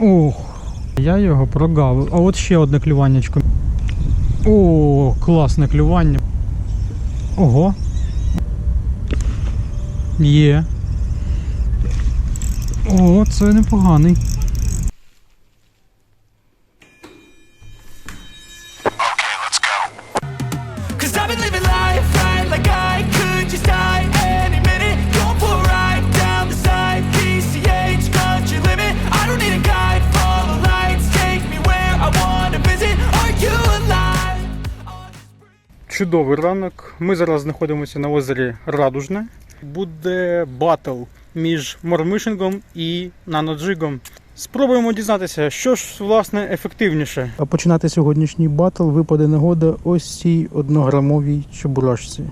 Ох, я його прогавив. А от ще одне клюваннячко. О, класне клювання. Ого. Є. О, це непоганий. Чудовий ранок. Ми зараз знаходимося на озері Радужне. Буде батл між Мормишингом і Наноджигом. Спробуємо дізнатися, що ж власне ефективніше. А починати сьогоднішній батл випаде нагода ось цій однограмовій чебурашці.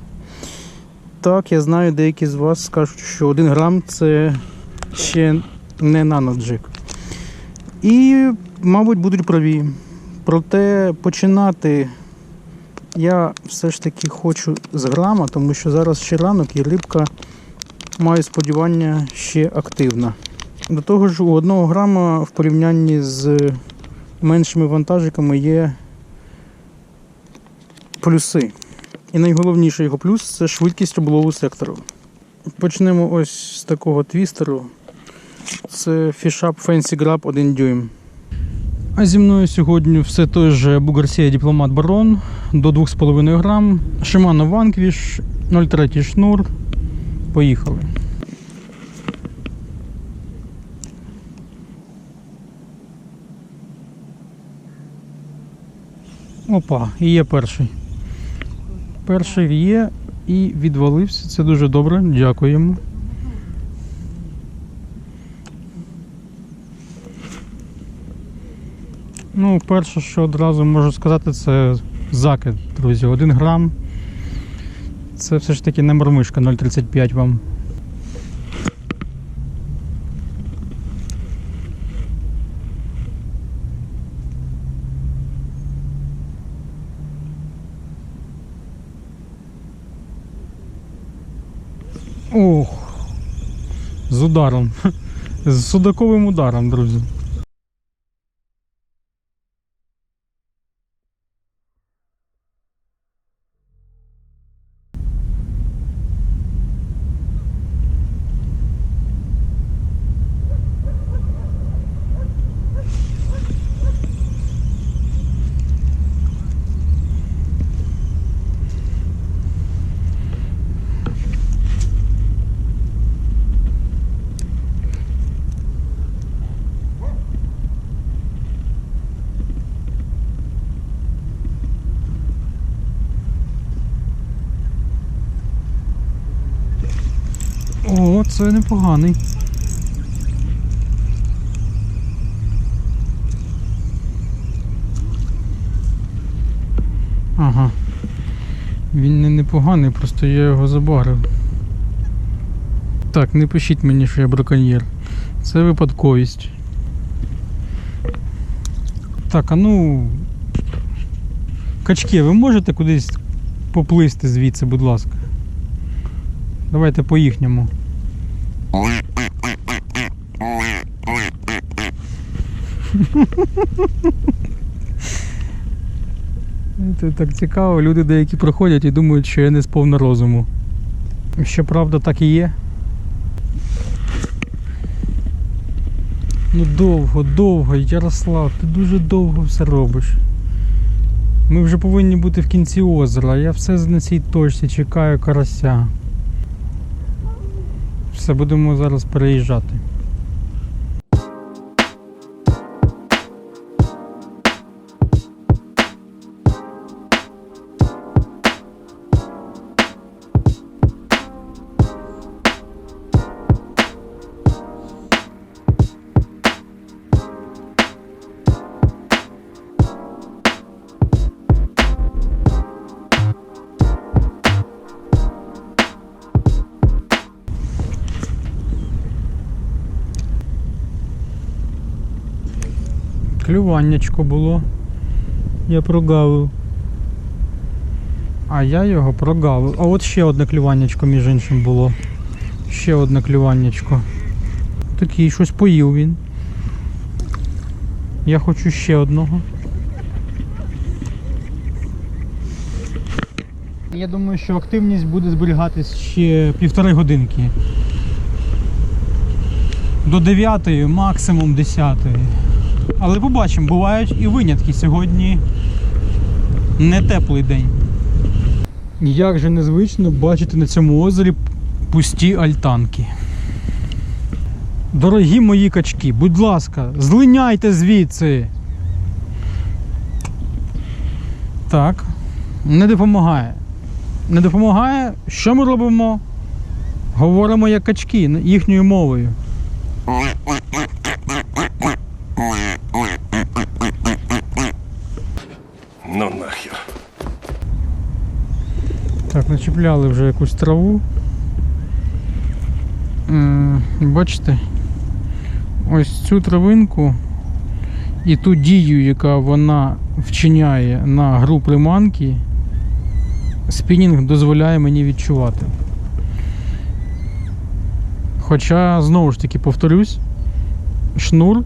Так, я знаю, деякі з вас скажуть, що 1 грам це ще не наноджиг. І, мабуть, будуть праві. Проте починати я все ж таки хочу з грама, тому що зараз ще ранок і рибка, маю сподівання, ще активна. До того ж, у одного грама в порівнянні з меншими вантажиками є плюси. І найголовніший його плюс це швидкість облову сектору. Почнемо ось з такого твістеру. Це Fishap Fancy Grab 1 дюйм. А зі мною сьогодні все той же Бугарсія Дипломат Барон до 2,5 грам. Shimano Vanquish 0,3 шнур. Поїхали. Опа, і є перший. Перший є і відвалився. Це дуже добре. Дякуємо. Ну, перше, що одразу можу сказати, це закид, друзі. Один грам. Це все ж таки не мормишка 0,35 вам. Ох, з ударом. З судаковим ударом, друзі. О, це непоганий. Ага. Він не непоганий, просто я його забагрив. Так, не пишіть мені, що я браконьєр. Це випадковість. Так, а ну. Качки, ви можете кудись поплисти звідси, будь ласка. Давайте по їхньому. Це так цікаво, люди деякі проходять і думають, що я не сповна розуму. Щоправда, так і є. Ну довго, довго, Ярослав, ти дуже довго все робиш. Ми вже повинні бути в кінці озера, я все на цій точці чекаю карася. Все, будемо зараз переїжджати. Клюваннячко було. Я прогавив. А я його прогавив. А от ще одне клюваннячко, між іншим було. Ще одне клюваннячко. Такий щось поїв він. Я хочу ще одного. Я думаю, що активність буде зберігатись ще півтори годинки. До 9, максимум 10. Але побачимо, бувають і винятки. Сьогодні не теплий день. Як же незвично бачити на цьому озері пусті альтанки. Дорогі мої качки, будь ласка, злиняйте звідси. Так, не допомагає. Не допомагає. Що ми робимо? Говоримо як качки їхньою мовою. Ну нахер. Так, начіпляли вже якусь траву. Бачите? Ось цю травинку і ту дію, яка вона вчиняє на гру приманки, спінінг дозволяє мені відчувати. Хоча, знову ж таки, повторюсь, шнур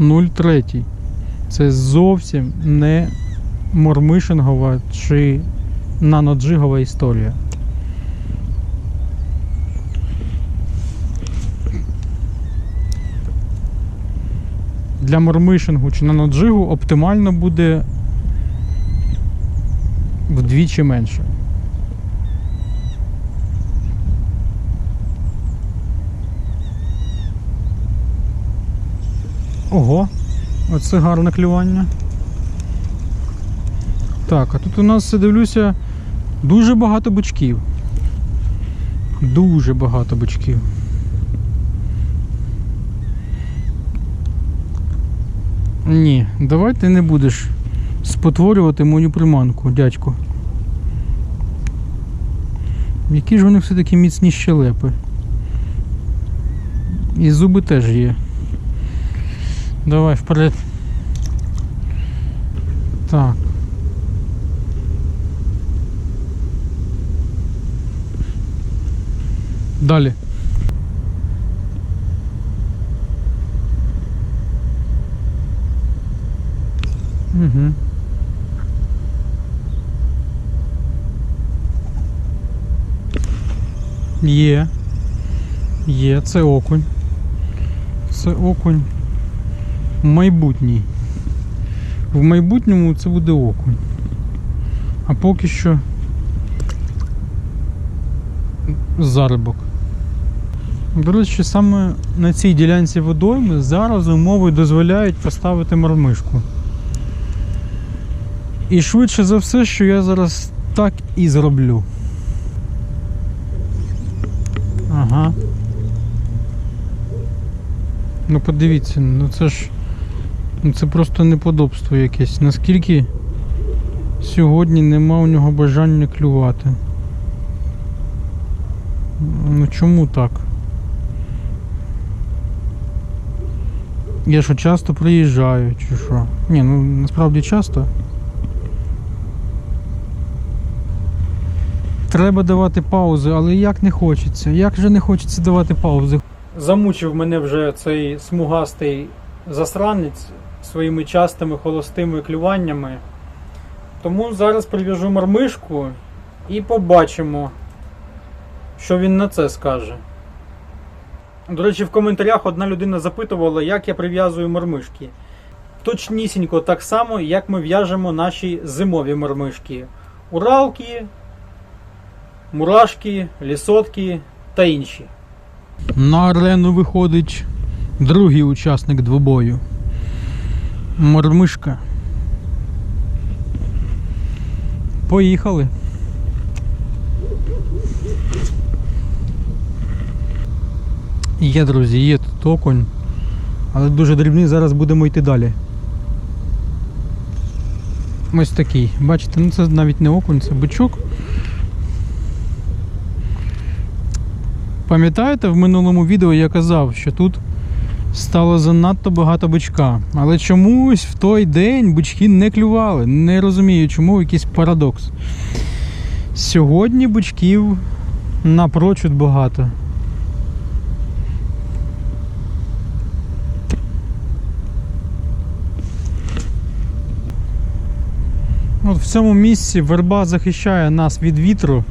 0,3. Це зовсім не мормишингова чи наноджигова історія. Для мормишингу чи наноджигу оптимально буде вдвічі менше. Ого, оце гарне клювання. Так, а тут у нас дивлюся дуже багато бичків. Дуже багато бичків. Ні, давай ти не будеш спотворювати мою приманку, дядько. Які ж вони все-таки міцні щелепи. І зуби теж є. Давай вперед. Так. Далі. Угу. Є. Є, це окунь. Це окунь майбутній. В майбутньому це буде окунь. А поки що заробок. До речі, саме на цій ділянці водойми зараз умови дозволяють поставити мармишку. І швидше за все, що я зараз так і зроблю. Ага. Ну подивіться, ну це ж. Ну це просто неподобство якесь. Наскільки сьогодні нема у нього бажання клювати. Ну чому так? Я що часто приїжджаю, чи що? Ні, ну насправді часто. Треба давати паузи, але як не хочеться. Як же не хочеться давати паузи? Замучив мене вже цей смугастий засранець своїми частими холостими клюваннями. Тому зараз прив'яжу мармишку і побачимо, що він на це скаже. До речі, в коментарях одна людина запитувала, як я прив'язую мормишки. Точнісінько так само, як ми в'яжемо наші зимові мормишки. Уралки, мурашки, лісотки та інші. На арену виходить другий учасник двобою. Мормишка. Поїхали. Є, друзі, є тут окунь, але дуже дрібний, зараз будемо йти далі. Ось такий. Бачите, ну це навіть не окунь, це бичок. Пам'ятаєте, в минулому відео я казав, що тут стало занадто багато бичка. Але чомусь в той день бички не клювали. Не розумію, чому якийсь парадокс. Сьогодні бичків напрочуд багато. От в цьому місці верба захищає нас від вітру,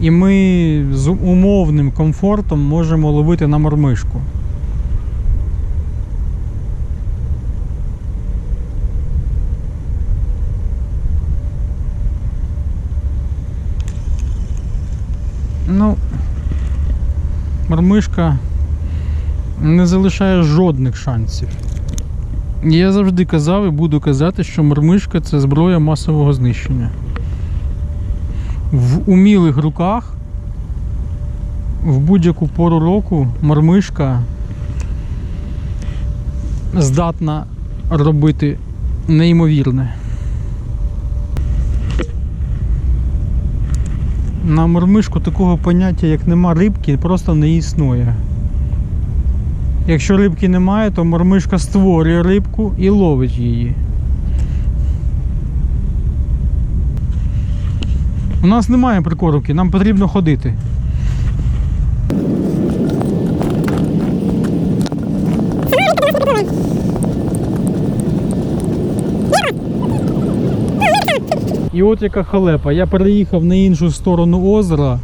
і ми з умовним комфортом можемо ловити на мормишку. Ну, мормишка не залишає жодних шансів. Я завжди казав і буду казати, що мормишка це зброя масового знищення. В умілих руках в будь-яку пору року мормишка здатна робити неймовірне. На мормишку такого поняття, як нема рибки, просто не існує. Якщо рибки немає, то мормишка створює рибку і ловить її. У нас немає прикормки, нам потрібно ходити. І от яка халепа. Я переїхав на іншу сторону озера.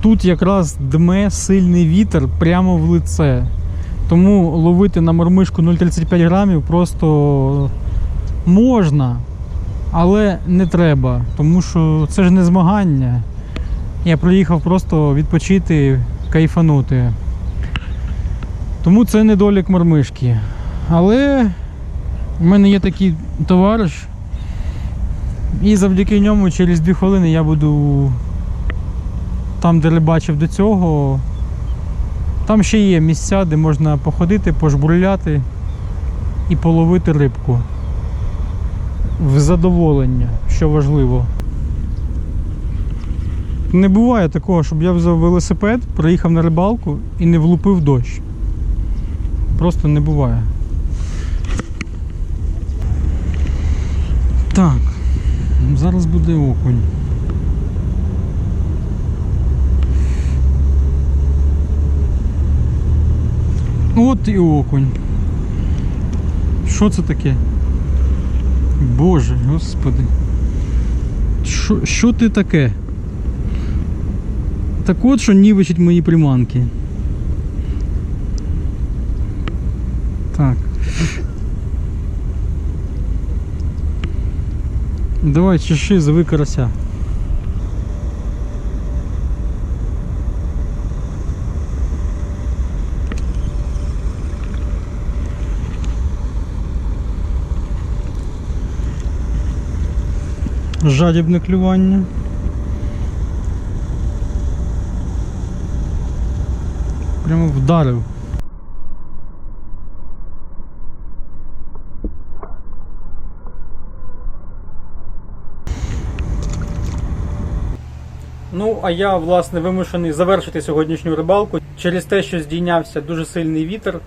Тут якраз дме сильний вітер прямо в лице. Тому ловити на мормишку 0,35 грамів просто можна, але не треба. Тому що це ж не змагання. Я приїхав просто відпочити, кайфанути. Тому це недолік мормишки. Але в мене є такий товариш. І завдяки ньому через 2 хвилини я буду там, де рибачив до цього. Там ще є місця, де можна походити, пожбурляти і половити рибку. В задоволення, що важливо. Не буває такого, щоб я взяв велосипед, приїхав на рибалку і не влупив дощ. Просто не буває. Так, зараз буде окунь. От і окунь. Що це таке? Боже, господи. Що, що ти таке? Так от що нівечить мої приманки. Так. Давай, чеши, зови карася. Жадібне клювання. Прямо вдарив. Ну, а я, власне, вимушений завершити сьогоднішню рибалку через те, що здійнявся дуже сильний вітер,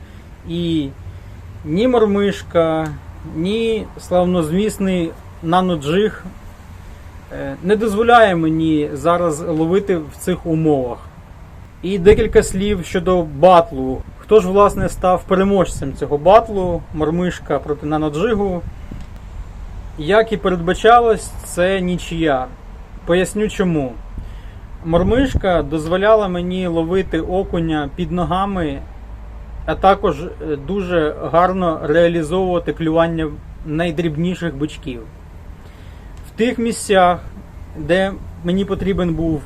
і ні мормишка, ні славнозвісний наноджиг не дозволяє мені зараз ловити в цих умовах. І декілька слів щодо батлу. Хто ж, власне, став переможцем цього батлу, мормишка проти наноджигу. Як і передбачалось, це нічия. Поясню чому. Мормишка дозволяла мені ловити окуня під ногами, а також е, дуже гарно реалізовувати клювання найдрібніших бичків. Тих місцях, де мені потрібен був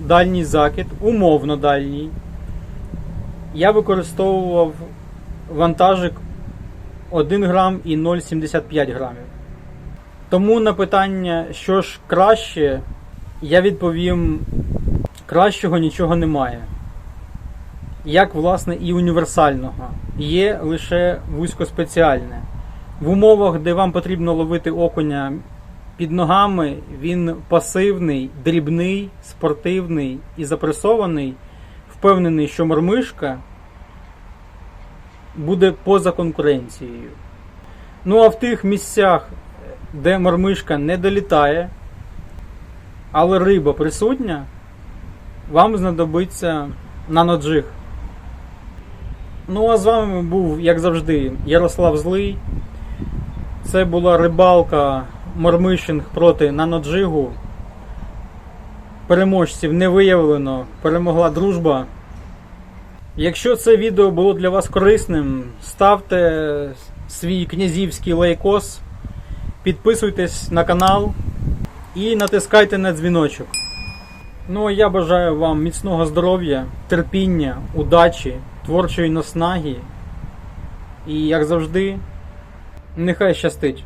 дальній закид, умовно дальній, я використовував вантажик 1 грам і 0,75 грамів. Тому на питання, що ж краще, я відповім: кращого нічого немає. Як, власне, і універсального. Є лише вузькоспеціальне. В умовах, де вам потрібно ловити окуня під ногами, він пасивний, дрібний, спортивний і запресований. Впевнений, що мормишка буде поза конкуренцією. Ну а в тих місцях, де мормишка не долітає, але риба присутня, вам знадобиться наноджиг. Ну а з вами був, як завжди, Ярослав Злий. Це була рибалка Мормишинг проти Наноджигу. Переможців не виявлено, перемогла дружба. Якщо це відео було для вас корисним, ставте свій князівський лайкос, підписуйтесь на канал і натискайте на дзвіночок. Ну а я бажаю вам міцного здоров'я, терпіння, удачі, творчої наснаги. І як завжди, нехай щастить.